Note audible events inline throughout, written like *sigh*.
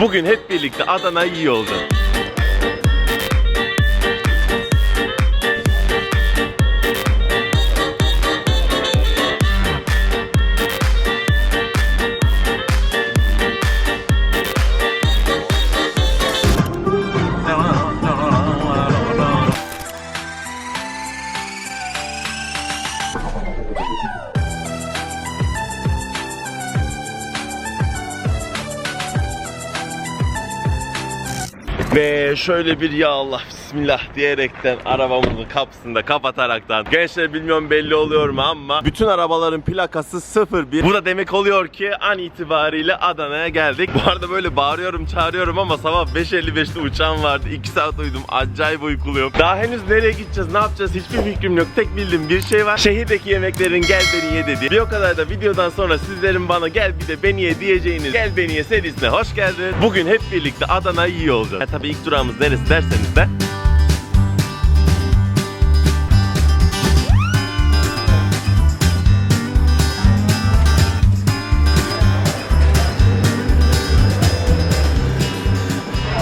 Bugün hep birlikte Adana yiyor olacağız. Şöyle bir ya Allah bismillah diyerekten arabamızın kapısını kapataraktan. Gençler bilmiyorum belli oluyor mu ama bütün arabaların plakası 01 Bu da demek oluyor ki an itibariyle Adana'ya geldik. Bu arada böyle bağırıyorum çağırıyorum ama sabah 5.55'te uçağım vardı. 2 saat uyudum. Acayip uykuluyum Daha henüz nereye gideceğiz ne yapacağız hiçbir fikrim yok. Tek bildiğim bir şey var. Şehirdeki yemeklerin gel beni ye dedi Bir o kadar da videodan sonra sizlerin bana gel bir de beni ye diyeceğiniz Gel beni ye serisine hoş geldiniz Bugün hep birlikte Adana yiyor olacağız. Ha, Tabii ilk durağımız neresi derseniz de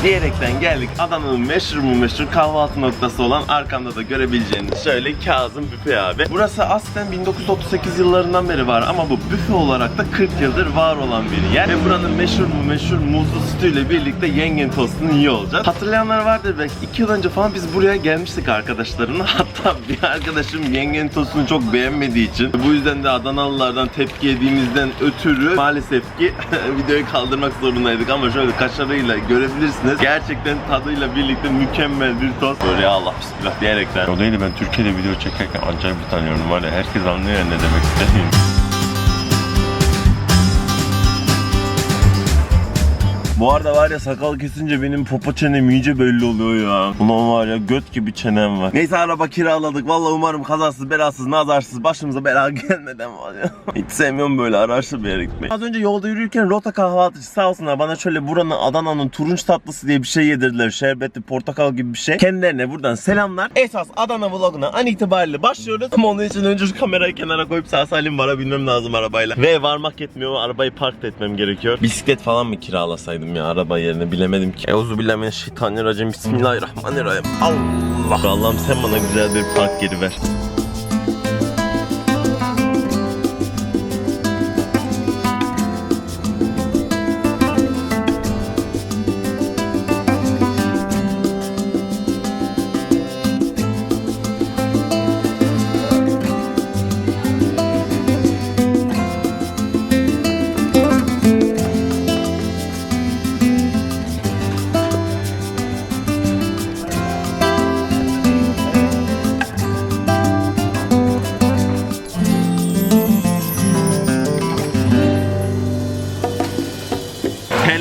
diyerekten geldik. Adana'nın meşhur mu meşhur kahvaltı noktası olan arkamda da görebileceğiniz şöyle Kazım Büfe abi. Burası aslen 1938 yıllarından beri var ama bu büfe olarak da 40 yıldır var olan bir yer. Ve buranın meşhur mu meşhur muzlu sütüyle birlikte yengen tostunu yiyor olacağız. Hatırlayanlar vardır belki 2 yıl önce falan biz buraya gelmiştik arkadaşlarımla. *laughs* Hatta bir arkadaşım yengen tostunu çok beğenmediği için bu yüzden de Adanalılardan tepki yediğimizden ötürü maalesef ki *laughs* videoyu kaldırmak zorundaydık ama şöyle kaşarıyla görebilirsiniz. Gerçekten tadıyla birlikte mükemmel bir tost. Böyle Allah bismillah diyerekten. O değil de ben Türkiye'de video çekerken acayip utanıyorum var ya herkes anlıyor ya ne demek istediğimi. Bu arada var ya sakal kesince benim popo çenem iyice belli oluyor ya. Ulan var ya göt gibi çenem var. Neyse araba kiraladık. Vallahi umarım kazasız belasız nazarsız başımıza bela *laughs* gelmeden var ya. Hiç sevmiyorum böyle araçlı bir yere gitmeyi. Az önce yolda yürürken rota kahvaltıcı sağ olsunlar bana şöyle buranın Adana'nın turunç tatlısı diye bir şey yedirdiler. Şerbetli portakal gibi bir şey. Kendilerine buradan selamlar. Esas Adana vloguna an itibariyle başlıyoruz. Ama onun için önce şu kamerayı kenara koyup sağ salim varabilmem lazım arabayla. Ve varmak yetmiyor arabayı park etmem gerekiyor. Bisiklet falan mı kiralasaydım ya araba yerine bilemedim ki. Euzu billahi şeytanirracim. Bismillahirrahmanirrahim. Allah. Allah'ım sen bana güzel bir park yeri ver.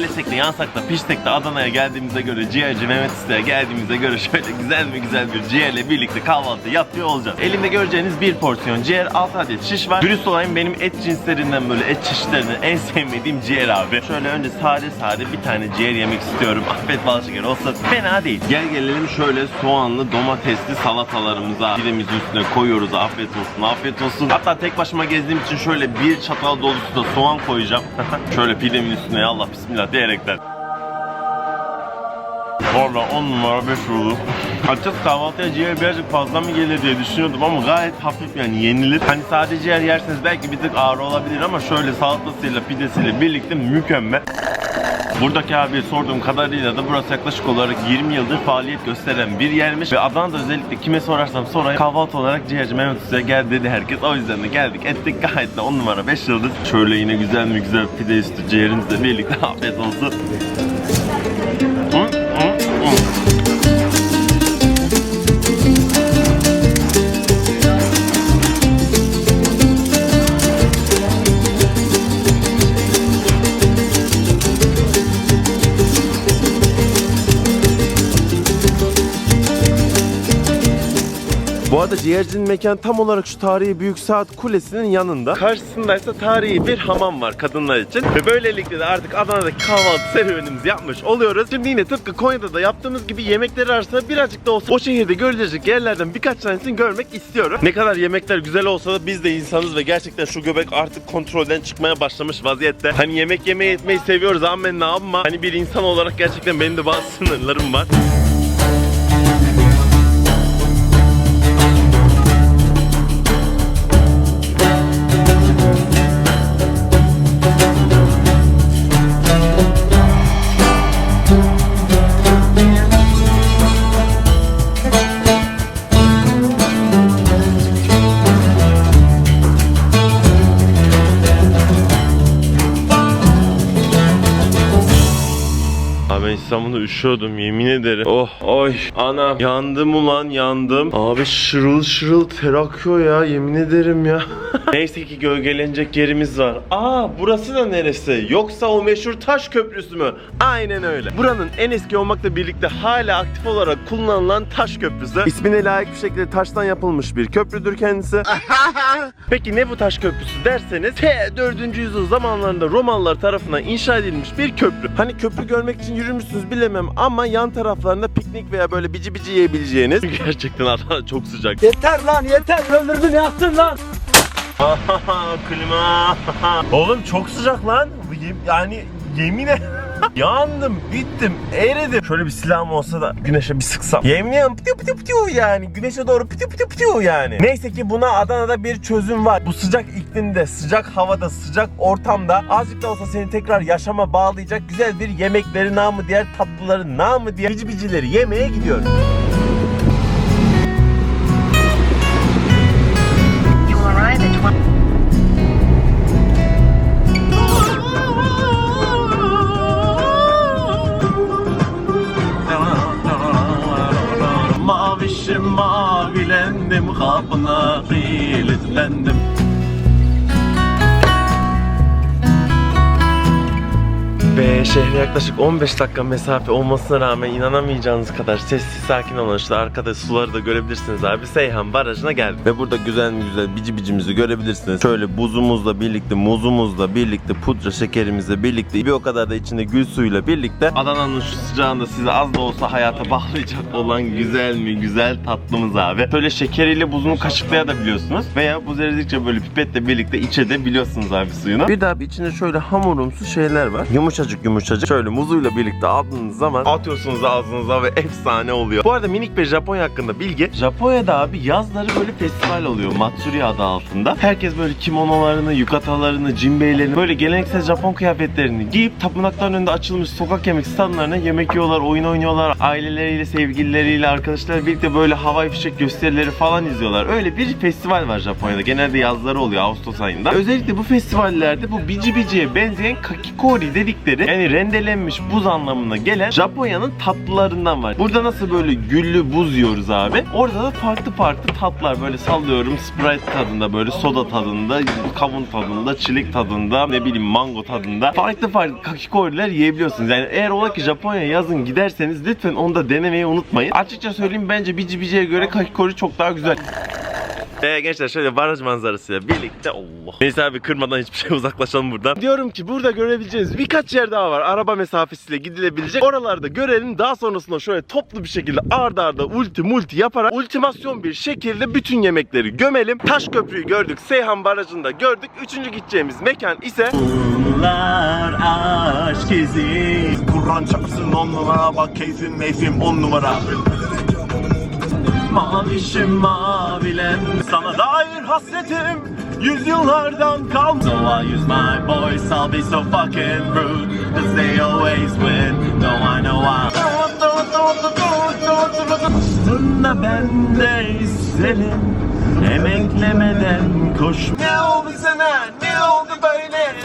Terlesek de yansak da pişsek de Adana'ya geldiğimize göre ciğerci Mehmet Usta'ya geldiğimize göre şöyle güzel mi güzel bir ciğerle birlikte kahvaltı yapıyor olacağız. Elimde göreceğiniz bir porsiyon ciğer 6 adet şiş var. Dürüst olayım benim et cinslerinden böyle et çeşitlerinden en sevmediğim ciğer abi. Şöyle önce sade sade bir tane ciğer yemek istiyorum. Affet bal şeker olsa fena değil. Gel gelelim şöyle soğanlı domatesli salatalarımıza pidemizin üstüne koyuyoruz. Afiyet olsun afiyet olsun. Hatta tek başıma gezdiğim için şöyle bir çatal dolusu da soğan koyacağım. *laughs* şöyle pidemin üstüne Allah bismillah diyerekten. Valla 10 numara 5 oldu. Açıkçası kahvaltıya ciğer birazcık fazla mı gelir diye düşünüyordum ama gayet hafif yani yenilir. Hani sadece ciğer yerseniz belki bir tık ağır olabilir ama şöyle salatasıyla pidesiyle birlikte mükemmel. Buradaki abi sorduğum kadarıyla da burası yaklaşık olarak 20 yıldır faaliyet gösteren bir yermiş ve Adana'da özellikle kime sorarsam sorayım kahvaltı olarak ciğerci Mehmet Usta'ya gel dedi herkes. O yüzden de geldik ettik gayet de 10 numara 5 yıldız. Şöyle yine güzel mi güzel pide üstü ciğerimizle birlikte *laughs* afiyet olsun. Arada ciğercinin mekan tam olarak şu tarihi büyük saat kulesinin yanında. Karşısındaysa tarihi bir hamam var kadınlar için. Ve böylelikle de artık Adana'daki kahvaltı serüvenimizi yapmış oluyoruz. Şimdi yine tıpkı Konya'da da yaptığımız gibi yemekleri arasında birazcık da olsa o şehirde görülecek yerlerden birkaç tanesini görmek istiyorum. Ne kadar yemekler güzel olsa da biz de insanız ve gerçekten şu göbek artık kontrolden çıkmaya başlamış vaziyette. Hani yemek yemeyi etmeyi seviyoruz ama ben ne yapma. Hani bir insan olarak gerçekten benim de bazı sınırlarım var. show do Mimi. Anam yandım ulan yandım. Abi şırıl şırıl ter akıyor ya yemin ederim ya. *laughs* Neyse ki gölgelenecek yerimiz var. Aa burası da neresi? Yoksa o meşhur taş köprüsü mü? Aynen öyle. Buranın en eski olmakla birlikte hala aktif olarak kullanılan taş köprüsü. İsmine layık bir şekilde taştan yapılmış bir köprüdür kendisi. *laughs* Peki ne bu taş köprüsü derseniz T 4. yüzyıl zamanlarında Romalılar tarafından inşa edilmiş bir köprü. Hani köprü görmek için yürümüşsünüz bilemem ama yan taraflarında piknik veya böyle bici bici yiyebileceğiniz. *laughs* Gerçekten Adana çok sıcak. Yeter lan yeter öldürdün yaktın lan. *laughs* Klima. *laughs* Oğlum çok sıcak lan. Yani yemin. Yandım, bittim, eridim. Şöyle bir silahım olsa da güneşe bir sıksam. Yemin ediyorum pıtı pıtı pıtı yani. Güneşe doğru pıtı pıtı pıtı yani. Neyse ki buna Adana'da bir çözüm var. Bu sıcak iklimde, sıcak havada, sıcak ortamda azıcık da olsa seni tekrar yaşama bağlayacak güzel bir yemekleri namı diğer tatlıları namı diğer bici bicileri yemeye gidiyoruz. You will arrive at 20. Mavişim mavilendim kapına kilitlendim Ve şehre yaklaşık 15 dakika mesafe olmasına rağmen inanamayacağınız kadar sessiz sakin olan işte arkada suları da görebilirsiniz abi. Seyhan Barajı'na geldik. Ve burada güzel güzel bici bicimizi görebilirsiniz. Şöyle buzumuzla birlikte, muzumuzla birlikte, pudra şekerimizle birlikte, bir o kadar da içinde gül suyuyla birlikte Adana'nın şu sıcağında sizi az da olsa hayata bağlayacak olan güzel mi güzel tatlımız abi. Şöyle şekeriyle buzunu kaşıklayabiliyorsunuz veya buz eridikçe böyle pipetle birlikte içebiliyorsunuz abi suyunu. Bir daha bir içinde şöyle hamurumsu şeyler var. Yumuşacık yumuşacık. Şöyle muzuyla birlikte aldığınız zaman atıyorsunuz ağzınıza ve efsane oluyor. Bu arada minik bir Japonya hakkında bilgi. Japonya'da abi yazları böyle festival oluyor. Matsuri adı altında. Herkes böyle kimonolarını, yukatalarını, jimbeilerini, böyle geleneksel Japon kıyafetlerini giyip tapınakların önünde açılmış sokak yemek standlarına yemek yiyorlar, oyun oynuyorlar. Aileleriyle, sevgilileriyle, arkadaşlarıyla birlikte böyle havai fişek gösterileri falan izliyorlar. Öyle bir festival var Japonya'da. Genelde yazları oluyor Ağustos ayında. Özellikle bu festivallerde bu bici biciye benzeyen kakikori dedikleri yani rendelenmiş buz anlamına gelen Japonya'nın tatlılarından var. Burada nasıl böyle güllü buz yiyoruz abi. Orada da farklı farklı tatlar böyle sallıyorum Sprite tadında böyle soda tadında kavun tadında çilek tadında ne bileyim mango tadında farklı farklı kakikoriler yiyebiliyorsunuz. Yani eğer ola ki Japonya yazın giderseniz lütfen onu da denemeyi unutmayın. Açıkça söyleyeyim bence bici biciye göre kakikori çok daha güzel. Ee, gençler şöyle baraj manzarasıyla birlikte Allah. Neyse abi kırmadan hiçbir şey *laughs* uzaklaşalım buradan. Diyorum ki burada görebileceğiniz birkaç yer daha var. Araba mesafesiyle gidilebilecek. Oralarda görelim. Daha sonrasında şöyle toplu bir şekilde arda arda ulti multi yaparak ultimasyon bir şekilde bütün yemekleri gömelim. Taş köprüyü gördük. Seyhan Barajı'nda gördük. Üçüncü gideceğimiz mekan ise Bunlar aşk izi. Kur'an çarpsın on numara. Bak keyfim meyfim on numara. Mavişim mavilen Sana dair hasretim Yüzyıllardan kalma So I use my voice I'll be so fucking rude. Cause they always win No I know I Aslında ben de isterim Emeklemeden koş Ne oldu sana? Ne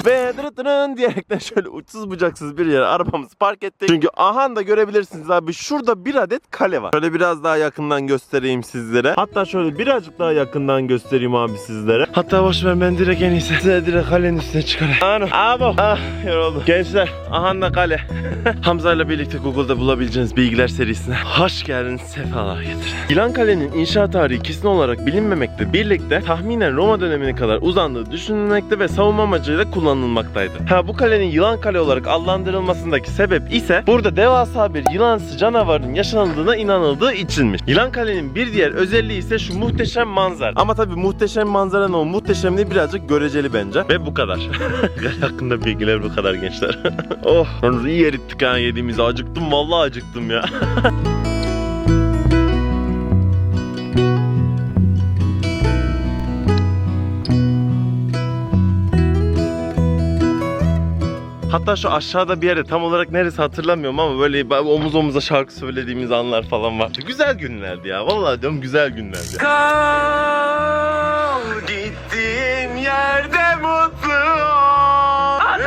Ve dırıt tırın diyerekten şöyle uçsuz bucaksız bir yere arabamızı park ettik. Çünkü aha da görebilirsiniz abi şurada bir adet kale var. Şöyle biraz daha yakından göstereyim sizlere. Hatta şöyle birazcık daha yakından göstereyim abi sizlere. Hatta boş ver ben direkt en iyisi. Size direkt kalenin üstüne çıkarayım. Ano. Abo. Ah yoruldum. Gençler aha da kale. *laughs* Hamza ile birlikte Google'da bulabileceğiniz bilgiler serisine hoş geldiniz. Sefalar getirin. İlan Kale'nin inşaat tarihi kesin olarak bilinmemekle birlikte tahminen Roma dönemine kadar uzandığı düşünülmekte ve savunma amacıyla kullanılmaktaydı. Ha bu kalenin yılan kale olarak adlandırılmasındaki sebep ise burada devasa bir yılansı canavarın yaşanıldığına inanıldığı içinmiş. Yılan kalenin bir diğer özelliği ise şu muhteşem manzara. Ama tabii muhteşem manzaranın o muhteşemliği birazcık göreceli bence. Ve bu kadar. Kale *laughs* hakkında bilgiler bu kadar gençler. *laughs* oh, iyi erittik ha yediğimizi. Acıktım vallahi acıktım ya. *laughs* Hatta şu aşağıda bir yere tam olarak neresi hatırlamıyorum ama böyle omuz omuza şarkı söylediğimiz anlar falan var. Güzel günlerdi ya. Vallahi diyorum güzel günlerdi. Kal gittiğin yerde mutlu ol.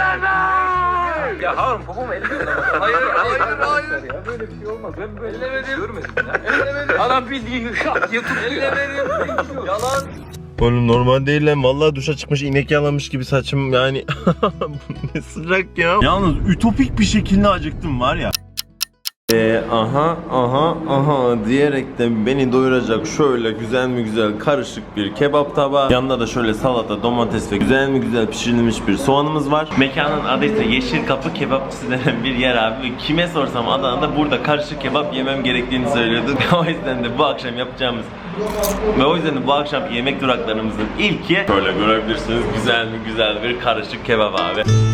Ya harun babam elliyor Hayır hayır hayır. Ya böyle bir şey olmaz. Ben böyle ellemedim. Görmedim ya. Ellemedim. Adam bildiğin YouTube ellemedim. Yalan. Oğlum normal değil lan. Vallahi duşa çıkmış inek yalamış gibi saçım yani. *laughs* Ne sıcak ya. Yalnız ütopik bir şekilde acıktım var ya. Ee, aha aha aha diyerek de beni doyuracak şöyle güzel mi güzel karışık bir kebap tabağı. Yanında da şöyle salata, domates ve güzel mi güzel pişirilmiş bir soğanımız var. Mekanın adı ise Yeşil Kapı Kebapçısı denen bir yer abi. Kime sorsam Adana'da burada karışık kebap yemem gerektiğini söylüyordu. *laughs* o yüzden de bu akşam yapacağımız ve o yüzden de bu akşam yemek duraklarımızın ilki Şöyle görebilirsiniz güzel mi güzel bir karışık kebap abi.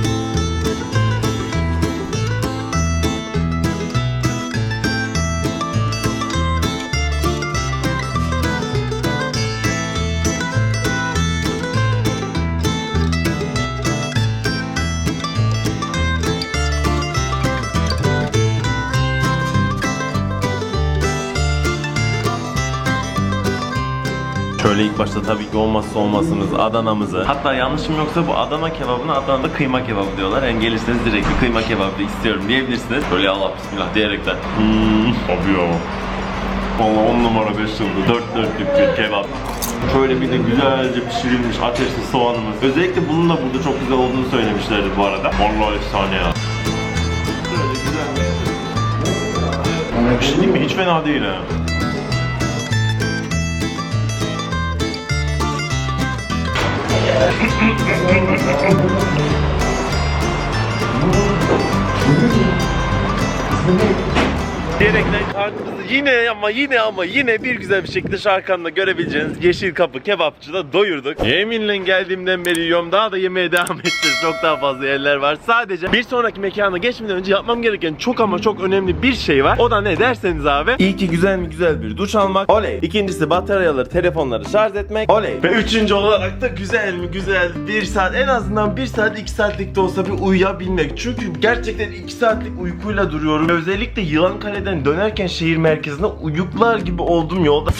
Şöyle ilk başta tabii ki olmazsa olmazımız Adana'mızı. Hatta yanlışım yoksa bu Adana kebabına Adana'da kıyma kebabı diyorlar. Yani gelirseniz direkt bir kıyma kebabı istiyorum diyebilirsiniz. Şöyle Allah bismillah diyerekten. Hmm, abi ya. Valla 10 numara 5 yıldız. 4 dörtlük bir kebap. Şöyle bir de güzelce pişirilmiş ateşli soğanımız. Özellikle bunun da burada çok güzel olduğunu söylemişlerdi bu arada. Vallahi efsane ya. Böyle bir şey mi? Hiç fena değil ha. Thank you. Diyerekten karnımızı yine ama yine ama yine bir güzel bir şekilde şarkanda görebileceğiniz Yeşil Kapı Kebapçı'da doyurduk. Yeminle geldiğimden beri yiyorum daha da yemeye *laughs* devam edeceğiz. Çok daha fazla yerler var. Sadece bir sonraki mekana geçmeden önce yapmam gereken çok ama çok önemli bir şey var. O da ne derseniz abi. İyi ki güzel mi güzel bir duş almak. Oley. İkincisi bataryaları, telefonları şarj etmek. Oley. Ve üçüncü olarak da güzel mi güzel bir saat en azından bir saat iki saatlik de olsa bir uyuyabilmek. Çünkü gerçekten iki saatlik uykuyla duruyorum. Özellikle Yılan Kale'den dönerken şehir merkezine uyuklar gibi oldum yolda.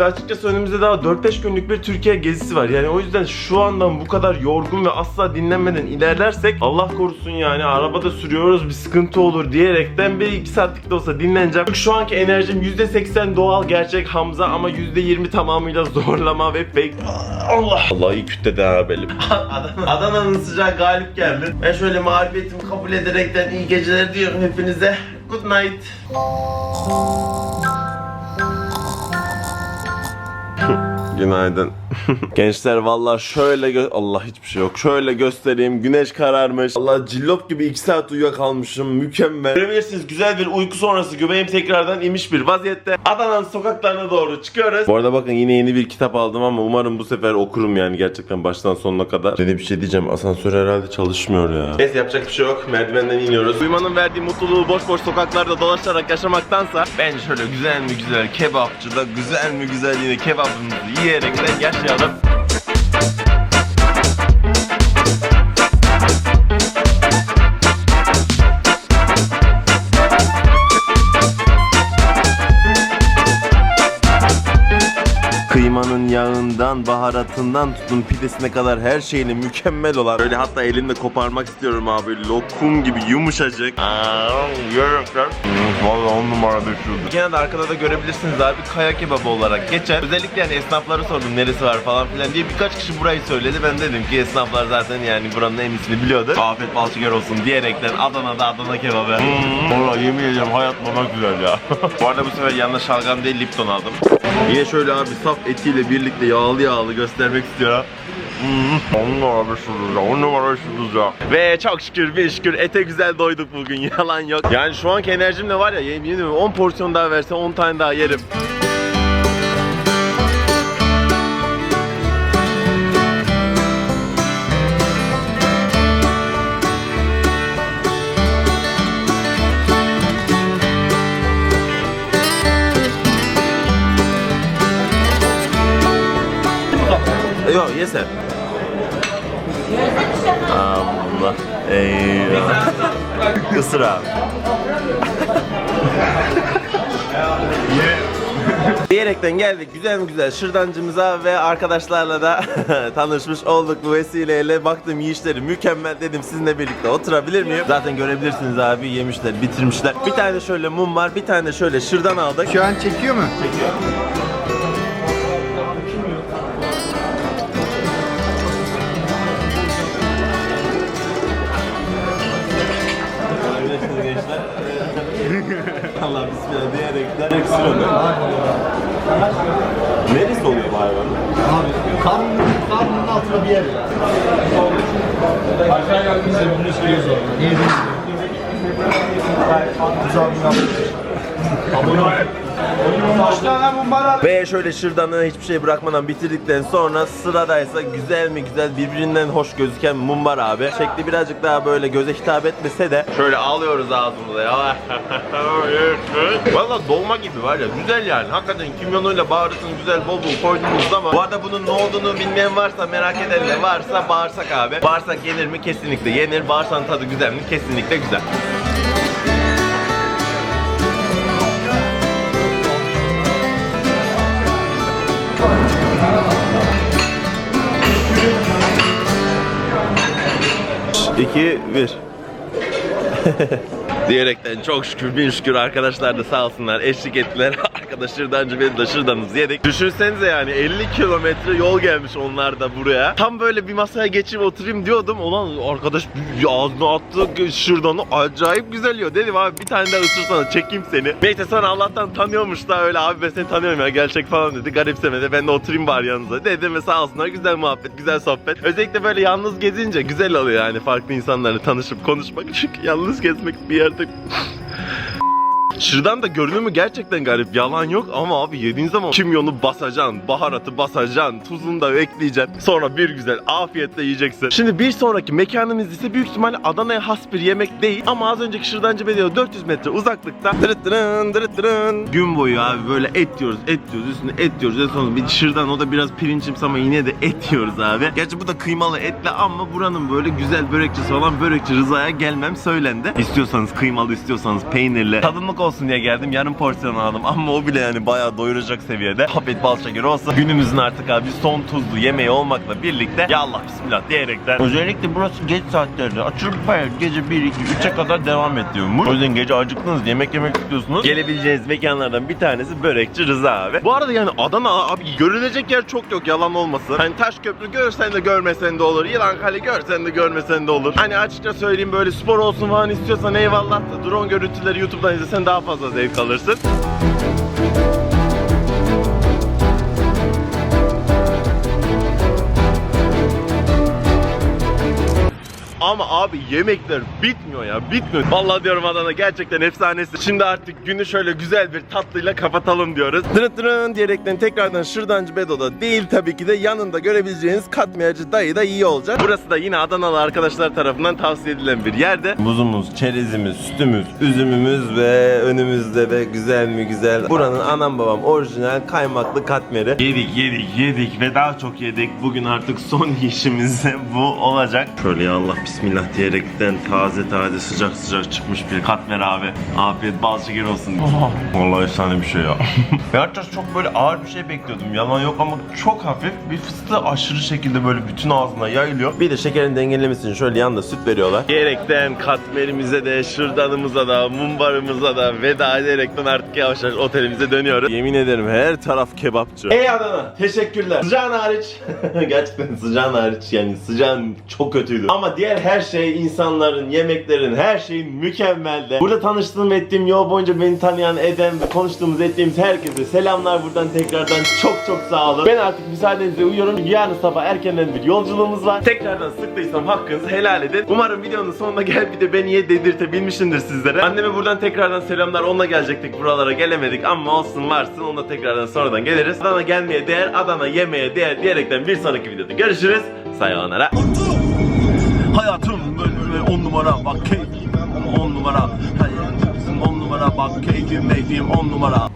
Ve açıkçası önümüzde daha 4-5 günlük bir Türkiye gezisi var. Yani o yüzden şu andan bu kadar yorgun ve asla dinlenmeden ilerlersek Allah korusun yani arabada sürüyoruz bir sıkıntı olur diyerekten bir 2 saatlik de olsa dinleneceğim. Çünkü şu anki enerjim %80 doğal gerçek Hamza ama %20 tamamıyla zorlama ve fake. Allah! Allah iyi kütlede ha. Adana- *laughs* Adana'nın sıcağı galip geldi. Ben şöyle mağlubiyetimi kabul ederekten iyi geceler diyorum hepinize. Good night. Günaydın. *laughs* Gençler vallahi şöyle Allah hiçbir şey yok. Şöyle göstereyim. Güneş kararmış. Allah cillop gibi 2 saat uyuyakalmışım. Mükemmel. Görebilirsiniz güzel bir uyku sonrası göbeğim tekrardan inmiş bir vaziyette. Adana'nın sokaklarına doğru çıkıyoruz. Bu arada bakın yine yeni bir kitap aldım ama umarım bu sefer okurum yani gerçekten baştan sonuna kadar. Dedi bir şey diyeceğim. Asansör herhalde çalışmıyor ya. Neyse yapacak bir şey yok. Merdivenden iniyoruz. Uyumanın verdiği mutluluğu boş boş sokaklarda dolaşarak yaşamaktansa ben şöyle güzel mi güzel kebapçıda güzel mi güzel yine kebabımızı yiyerek de yaşayalım. Baharatından tutun pidesine kadar her şeyini mükemmel olan. Böyle hatta elimle koparmak istiyorum abi. Lokum gibi yumuşacık. Yiyecekler. Valla on numara düşürdü. Gene de arkada da görebilirsiniz abi kaya kebabı olarak geçer. Özellikle yani esnaflara sordum neresi var falan filan diye birkaç kişi burayı söyledi. Ben dedim ki esnaflar zaten yani buranın en iyisini biliyordur. Afiyet bal şeker olsun diyerekten Adana'da Adana kebabı. Hmm. Valla yemin ediyorum hayat bana güzel ya. *laughs* Bu arada bu sefer yanına şalgam değil Lipton aldım. Yine şöyle abi saf etiyle birlikte yağlı yağlı göstermek istiyorum. on numara düşürdü ya. On numara ya. Ve çok şükür bir şükür ete güzel doyduk bugün *laughs* yalan yok. Yani şu anki enerjimle var ya yemin ediyorum 10 porsiyon daha verse 10 tane daha yerim. Sen. Allah. Eyvah. Isır abi. *laughs* Diyerekten geldik güzel mi güzel şırdancımıza ve arkadaşlarla da *laughs* tanışmış olduk bu vesileyle. Baktım yiyişleri mükemmel dedim sizinle birlikte oturabilir miyim? Zaten görebilirsiniz abi yemişler bitirmişler. Bir tane şöyle mum var bir tane şöyle şırdan aldık. Şu an çekiyor mu? Görebilirsiniz direkt sırada. Neresi oluyor bu hayvan? Abi karnının, karnının altında bir yer. Aşağı geldiğinizde bunu söylüyoruz orada. Niye Abone ol. Ve şöyle şırdanı hiçbir şey bırakmadan bitirdikten sonra sıradaysa güzel mi güzel birbirinden hoş gözüken mumbar abi. Şekli birazcık daha böyle göze hitap etmese de şöyle alıyoruz ağzımıza ya. *laughs* Valla dolma gibi var ya güzel yani. Hakikaten kimyonuyla baharatını güzel bol bol koydunuz ama bu arada bunun ne olduğunu bilmeyen varsa merak eden de varsa bağırsak abi. Bağırsak yenir mi? Kesinlikle yenir. Bağırsan tadı güzel mi? Kesinlikle güzel. İki, bir. *laughs* Diyerekten çok şükür bin şükür arkadaşlar da sağ olsunlar eşlik ettiler. Arkadaş şırdancı beni de şırdanız yedik. Düşünsenize yani 50 kilometre yol gelmiş onlar da buraya. Tam böyle bir masaya geçip oturayım diyordum. Ulan arkadaş ağzına attı şırdanı acayip güzel yiyor. Dedim abi bir tane daha ısırsana çekeyim seni. Neyse sonra Allah'tan tanıyormuş da öyle abi ben seni tanıyorum ya gerçek falan dedi. Garipsemedi ben de oturayım bari yanınıza. Dedim ve sağ olsunlar güzel muhabbet güzel sohbet. Özellikle böyle yalnız gezince güzel oluyor yani farklı insanlarla tanışıp konuşmak. *laughs* Çünkü yalnız gezmek bir yerde Şırdan da görünümü gerçekten garip. Yalan yok ama abi yediğin zaman kimyonu basacaksın, baharatı basacaksın, tuzunu da ekleyeceksin. Sonra bir güzel afiyetle yiyeceksin. Şimdi bir sonraki mekanımız ise büyük ihtimalle Adana'ya has bir yemek değil. Ama az önceki şırdancı bedeli 400 metre uzaklıkta. Dırıt dırın, dırıt dırın. Gün boyu abi böyle et diyoruz, et diyoruz, üstüne et diyoruz. En sonunda bir şırdan o da biraz pirinçimsi ama yine de et diyoruz abi. Gerçi bu da kıymalı etli ama buranın böyle güzel börekçisi olan börekçi Rıza'ya gelmem söylendi. İstiyorsanız kıymalı, istiyorsanız peynirli. Tadımlık olsun diye geldim. Yarım porsiyon aldım *laughs* ama o bile yani bayağı doyuracak seviyede. Afiyet bal şeker olsun. Günümüzün artık abi son tuzlu yemeği olmakla birlikte ya Allah bismillah diyerekten. Özellikle burası geç saatlerde açılıp bayağı gece 1, 2, 3'e kadar devam ediyormuş. O yüzden gece acıktınız yemek yemek istiyorsunuz. Gelebileceğiniz mekanlardan bir tanesi börekçi Rıza abi. Bu arada yani Adana abi görülecek yer çok yok yalan olmasın. Hani taş köprü görsen de görmesen de olur. Yılan kale görsen de görmesen de olur. Hani açıkça söyleyeyim böyle spor olsun falan istiyorsan eyvallah da drone görüntüleri YouTube'dan izlesen daha fazla zevk alırsın. Ama abi yemekler bitmiyor ya bitmiyor. Vallahi diyorum Adana gerçekten efsanesi. Şimdi artık günü şöyle güzel bir tatlıyla kapatalım diyoruz. Dırıt dırın diyerekten tekrardan Şırdancı Bedo'da değil tabii ki de yanında görebileceğiniz katmerci dayı da iyi olacak. Burası da yine Adanalı arkadaşlar tarafından tavsiye edilen bir yerde. Buzumuz, çerezimiz, sütümüz, üzümümüz ve önümüzde de güzel mi güzel. Buranın anam babam orijinal kaymaklı katmeri. Yedik yedik yedik ve daha çok yedik. Bugün artık son *laughs* işimiz bu olacak. Şöyle ya Allah Bismillah diyerekten taze taze sıcak sıcak çıkmış bir katmer abi. Afiyet bal şeker olsun. *laughs* Vallahi efsane bir şey ya. *laughs* ben açıkçası çok böyle ağır bir şey bekliyordum. Yalan yok ama çok hafif. Bir fıstığı aşırı şekilde böyle bütün ağzına yayılıyor. Bir de şekerin dengelemesi için şöyle yanında süt veriyorlar. Diyerekten katmerimize de, şırdanımıza da, mumbarımıza da veda ederekten artık yavaş yavaş otelimize dönüyoruz. Yemin ederim her taraf kebapçı. Ey Adana teşekkürler. Sıcağın hariç. *laughs* Gerçekten sıcağın hariç yani sıcağın çok kötüydü. Ama diğer her şey insanların, yemeklerin, her şeyin mükemmeldi. Burada tanıştığım ettiğim yol boyunca beni tanıyan, eden ve konuştuğumuz ettiğimiz herkese selamlar buradan tekrardan çok çok sağ olun. Ben artık müsaadenizle uyuyorum. Yarın sabah erkenden bir yolculuğumuz var. Tekrardan sıktıysam hakkınızı helal edin. Umarım videonun sonuna gel bir de beni ye dedirtebilmişimdir sizlere. Anneme buradan tekrardan selamlar. Onunla gelecektik buralara gelemedik ama olsun varsın. Onunla tekrardan sonradan geliriz. Adana gelmeye değer, Adana yemeye değer diyerekten bir sonraki videoda görüşürüz. Sayonara. Hayatım on numara bak keyif. On numara Hayatım on numara bak keyfim meyfim on numara.